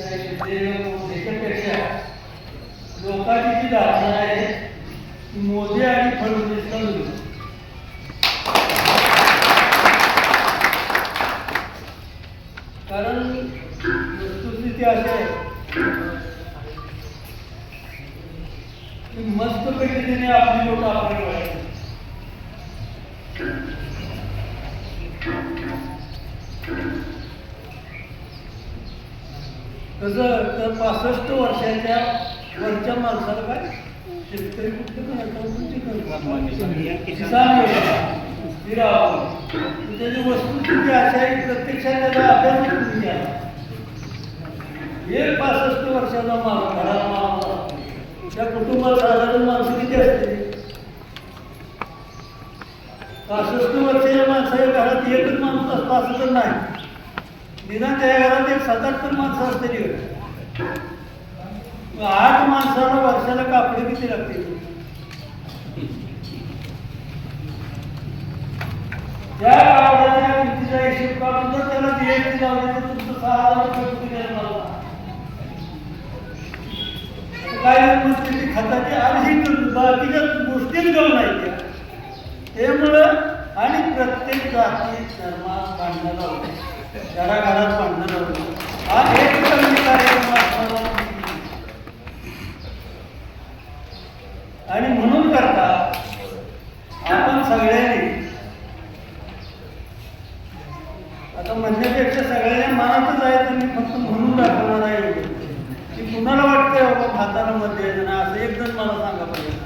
त्याच्यापेक्षा लोकांची जी धारणा आहे ती मोदी आणि फडणवीस मिळते कारण वस्तुस्थिती अशी आहे की मस्तपैकी तिने आपली लोक आपली तसं कसं तर पासष्ट वर्षाच्या वरच्या माणसाला काय? शेतकरी किसान त्याची वस्तुस्थिती अशा आहे प्रत्यक्षात त्याचा अभ्यास करून घ्या. एक पासष्ट वर्षाचा माणूस घरात माणूस त्या कुटुंबात साधारण माणसं किती असते पासष्ट वर्षाच्या माणसाच्या घरात एकच माणूस असतो असं तर नाही. निदान त्या घरात एक सात आठ तर माणसं असते आठ माणसाला वर्षाला कापडे किती लागतील? त्या कापडाच्या किमतीचा हिशोब काढून जर त्याला जीएसटी लावली तर तुमचं सहा हजार रुपये कुठे द्यायला काय गोष्टी खताची आधी बाकीच्या गोष्टीच घेऊन नाही त्या. त्यामुळं आणि प्रत्येक जाती धर्मात काढण्याला होते घराघरात भांडणं लावलं हा एक चांगली कार्यक्रम आणि म्हणून करता आपण सगळ्यांनी आता म्हणण्यापेक्षा सगळ्यांच्या मनातच आहे तर मी फक्त म्हणून दाखवणार आहे की कुणाला वाटतंय बाबा भाताला मध्ये येतं ना असं एक जण मला सांगा पाहिजे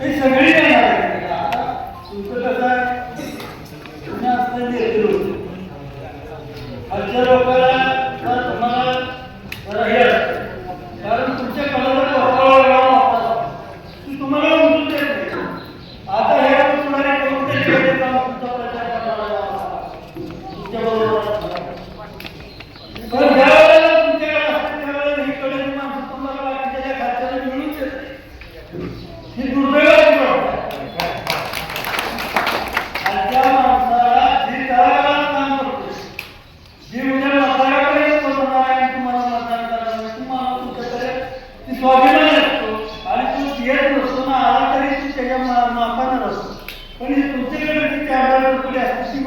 हे सगळी येणार आहे. आता तुमचं कसं आहे? तुम्ही असलेले नेते लोकांना तुम्हाला जरा हे कारण तुमच्या कलाला तुम्हाला उमजून देत नाही. आता हे तुम्हाला कोणते तुमचा प्रचार करणारा तुमच्या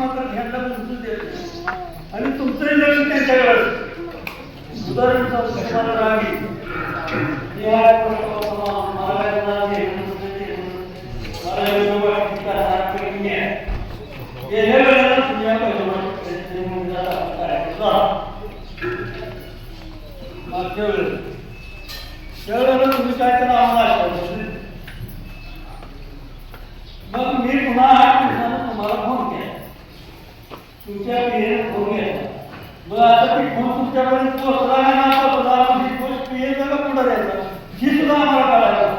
मात्र घ्यायला पोहोचून देत नाही. आणि तुमचंही लक्ष त्यांच्याकडे असतं उदाहरण सांगतो तुम्हाला राग येईल. हे आहे बाबा, मला काय राग येईल, नसतं ते म्हणून. मला एवढं वाटतं का राग कमी आहे. गेल्या वेळेला तुम्ही या पहिल्या मुलाला करायचं. चला. मागच्या वेळेला त्यावेळेला तुम्ही काय करा आम्हाला आठवलं. मग मी पुन्हा तुमच्या पिढीने फोन केला मग आता ती खूप तुमच्याकडे पोहोचला का ना गोष्ट पिढीचा का पुढे द्यायचा. ही सुद्धा आम्हाला कळायला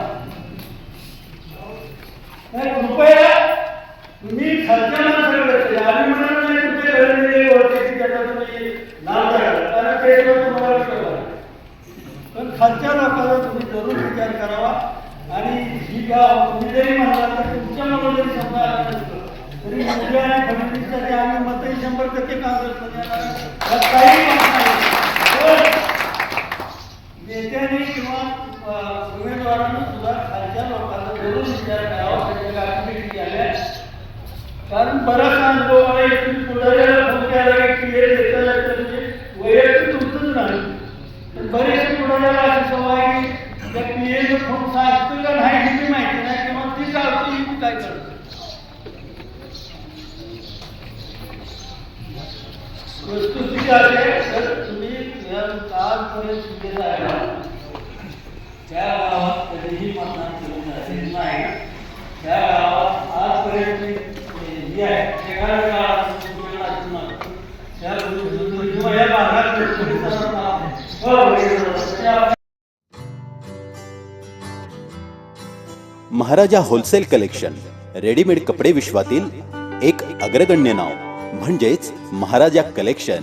नाही कृपया तुम्ही खर्चाला सगळं आम्ही म्हणत नाही तुमच्या ओळखीची त्याचा तुम्ही नाव द्यायला कारण ते तुम्हाला विचार पण खालच्या लोकांना तुम्ही जरूर विचार करावा. आणि ही गाव तुम्ही जरी म्हणाला तर तुमच्या मनात जरी समजा तरी आम्ही मतही शंभर टक्के काँग्रेसला नेत्याने किंवा उमेदवारांना सुद्धा खालच्या लोकांना बोलून विचार करावा त्याच्या आल्या. कारण बराच अनुभव आहे की पुढाऱ्याला क्लिअर म्हणजे वैयक्तिक तुमचंच नाही पण बरेचसे पुढाऱ्याला अशी सवय की त्या क्लिअर फोन सांगतो का नाही हे बी माहिती नाही किंवा ती चालतो ही बी काय करतो तर तुम्ही आहे त्या गावात कधीही मतदान झालेलं नाही. त्या गावात आजपर्यंत आहे. शेगाव गावात त्या किंवा या भागात हो, महाराजा होलसेल कलेक्शन रेडीमेड कपडे विश्वातील एक अग्रगण्य नाव म्हणजेच महाराजा कलेक्शन.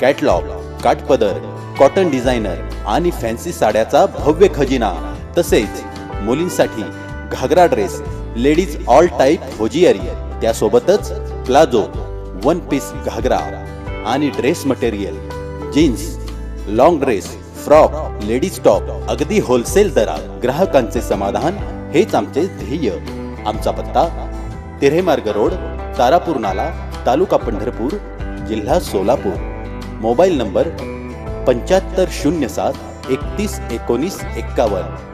कॅटलॉग काठपदर कॉटन डिझायनर आणि फॅन्सी साड्याचा भव्य खजिना तसेच मुलींसाठी ghagra dress ladies all type hosiery त्यासोबतच प्लाझो वन पीस घागरा आणि dress material jeans long dress frock ladies top अगदी होलसेल दरात ग्राहकांचे समाधान हेच आमचे ध्येय. आमचा पत्ता तिरेमार्ग रोड तारापूर नाला तालुका पंढरपूर जिल्हा सोलापूर. मोबाईल नंबर पंच्याहत्तर शून्य सात एकतीस एकोणीस एक्कावन्न.